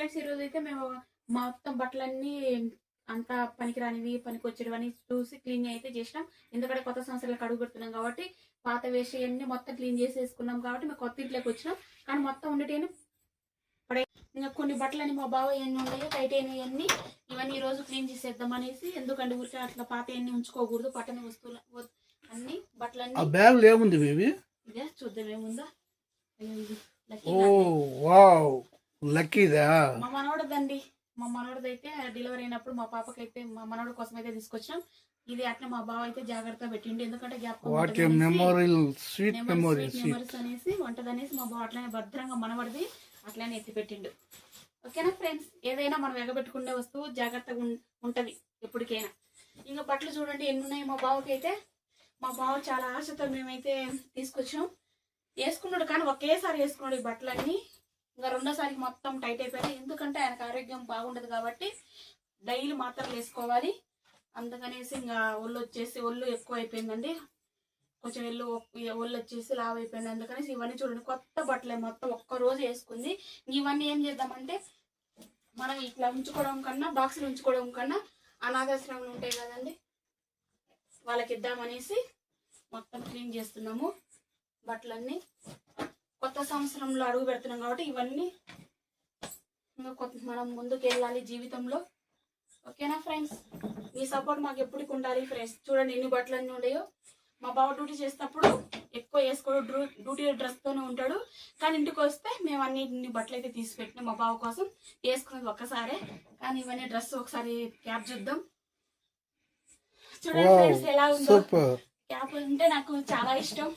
Friends ఈరోజు అయితే మేము మొత్తం బట్టలన్నీ అంతా పనికిరానివి పనికి వచ్చేటివని చూసి క్లీన్ అయితే చేసినాం. ఎందుకంటే కొత్త సంవత్సరాలకు అడుగు పెడుతున్నాం కాబట్టి పాత వేసి అన్ని మొత్తం క్లీన్ చేసేసుకున్నాం కాబట్టి మేము కొత్త ఇంట్లోకి వచ్చినాం. కానీ మొత్తం ఉండేటి పడే ఇంకా కొన్ని బట్టలని మా బావ ఎన్ని ఉన్నాయో టైట్ అయినవి అన్ని ఇవన్నీ ఈ రోజు క్లీన్ చేసేద్దాం అనేసి ఎందుకంటే ఊరికే అట్లా పాత అన్ని ఉంచుకోకూడదు పట్టణ వస్తువులు అన్ని బట్టలన్నీ. ఏముంది ఇదే చూద్దాం ఏముందా. ఓ. వావ్. లక్కీదా? మా మనవడదండి. మా మనవడది అయితే డెలివరీ అయినప్పుడు మా పాపకైతే మా మనవడి కోసం అయితే తీసుకొచ్చాం. ఇది అట్లా మా బావ అయితే జాగ్రత్తగా పెట్టిండు. ఎందుకంటే what memorial sweet memories, memories అనేసి వంటదనేసి మా బావ అట్లనే భద్రంగా మనవడిది అట్లనే ఎత్తి పెట్టిండు ఓకేనా ఫ్రెండ్స్? ఏదైనా మనం ఎగబెట్టుకునే వస్తువు జాగ్రత్తగా ఉంటది ఎప్పటికైనా. ఇంకా బట్టలు చూడండి ఎన్ని ఉన్నాయి మా బావకి అయితే మా బావ చాలా ఆశతో మేమైతే తీసుకొచ్చాం. వేసుకున్నాడు కానీ ఒకేసారి వేసుకున్నాడు ఈ బట్టలన్నీ. ఇంకా రెండోసారి మొత్తం టైట్ అయిపోయింది. ఎందుకంటే ఆయనకు ఆరోగ్యం బాగుండదు కాబట్టి డైలీ మాత్రలు వేసుకోవాలి. అందుకనేసి ఇంకా ఒళ్ళు వచ్చేసి ఒళ్ళు ఎక్కువ అయిపోయిందండి కొంచెం ఎల్లు ఒళ్ళు వచ్చేసి లావ్ అయిపోయింది అందుకనేసి ఇవన్నీ చూడండి. కొత్త బట్టలే మొత్తం ఒక్క రోజు వేసుకుంది. ఇవన్నీ ఏం చేద్దామంటే మనం ఇట్లా ఉంచుకోవడం కన్నా బాక్సులు ఉంచుకోవడం కన్నా అనాథాశ్రమాలు ఉంటాయి కదండి. వాళ్ళకి ఇద్దామనేసి మొత్తం క్లీన్ చేస్తున్నాము బట్టలన్నీ. కొత్త సంవత్సరంలో అడుగు పెడుతున్నాం కాబట్టి ఇవన్నీ ఇంకా కొత్త మనం ముందుకు వెళ్ళాలి జీవితంలో. ఓకేనా ఫ్రెండ్స్? మీ సపోర్ట్ మాకు ఎప్పటికి ఉండాలి ఫ్రెండ్స్. చూడండి ఎన్ని బట్టలు అన్నీ ఉన్నాయో. మా బావ డ్యూటీ చేసేటప్పుడు ఎక్కువ వేసుకోడు డ్యూటీ డ్రెస్తోనే ఉంటాడు. కానీ ఇంటికి వస్తే మేము అన్ని ఇన్ని బట్టలు అయితే తీసి పెట్టినాం మా బావ కోసం. వేసుకున్నది ఒక్కసారే. కానీ ఇవన్నీ డ్రెస్ ఒకసారి క్యాప్ చూద్దాం. చూడండి ఫ్రెండ్స్ ఎలా ఉందో. క్యాప్ అంటే నాకు చాలా ఇష్టం.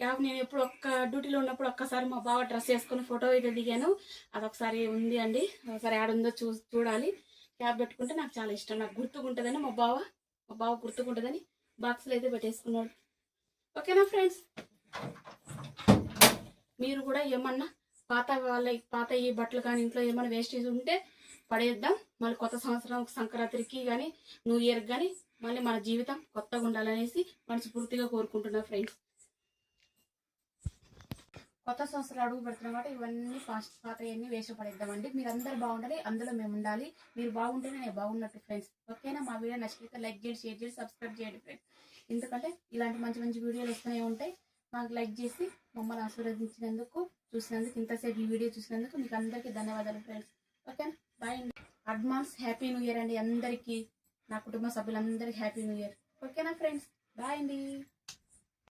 క్యాబ్ నేను ఎప్పుడు ఒక్క డ్యూటీలో ఉన్నప్పుడు ఒక్కసారి మా బావ డ్రెస్ వేసుకుని ఫోటో అయితే దిగాను. అది ఒకసారి ఉంది అండి. ఒకసారి ఆడుందో చూ చూడాలి. క్యాబ్ పెట్టుకుంటే నాకు చాలా ఇష్టం. నాకు గుర్తుకుంటుందని మా బావ మా బావ గుర్తుకుంటుందని బాక్స్లో అయితే పెట్టేసుకున్నాడు. ఓకేనా ఫ్రెండ్స్? మీరు కూడా ఏమన్నా పాత వాళ్ళ పాత ఈ బట్టలు కానీ ఇంట్లో ఏమైనా వేస్టేజ్ ఉంటే పడేద్దాం. మళ్ళీ కొత్త సంవత్సరం సంక్రాంతికి కానీ న్యూ ఇయర్కి కానీ మళ్ళీ మన జీవితం కొత్తగా ఉండాలనేసి మనస్ఫూర్తిగా కోరుకుంటున్నా ఫ్రెండ్స్. కొత్త సంవత్సరం అడుగు పెడుతున్నాం కాబట్టి ఇవన్నీ ఫాస్ట్ పాత అన్ని వేసి మీరు అందరు బాగుండాలి అందులో మేము ఉండాలి. మీరు బాగుంటేనే నేను బాగున్నట్టు ఫ్రెండ్స్ ఓకేనా? మా వీడియో నచ్చితే లైక్ చేయండి షేర్ చేయండి సబ్స్క్రైబ్ చేయండి ఫ్రెండ్స్ ఎందుకంటే ఇలాంటి మంచి మంచి వీడియోలు వస్తూనే ఉంటాయి. మాకు లైక్ చేసి మమ్మల్ని ఆశీర్వదించినందుకు చూసినందుకు ఇంతసేపు ఈ వీడియో చూసినందుకు మీకు అందరికీ ధన్యవాదాలు ఫ్రెండ్స్ ఓకేనా? బాయ్ అండి. అడ్వాన్స్ హ్యాపీ న్యూ ఇయర్ అండి అందరికీ. నా కుటుంబ సభ్యులందరికీ హ్యాపీ న్యూ ఇయర్ ఓకేనా ఫ్రెండ్స్ బాయ్ అండి.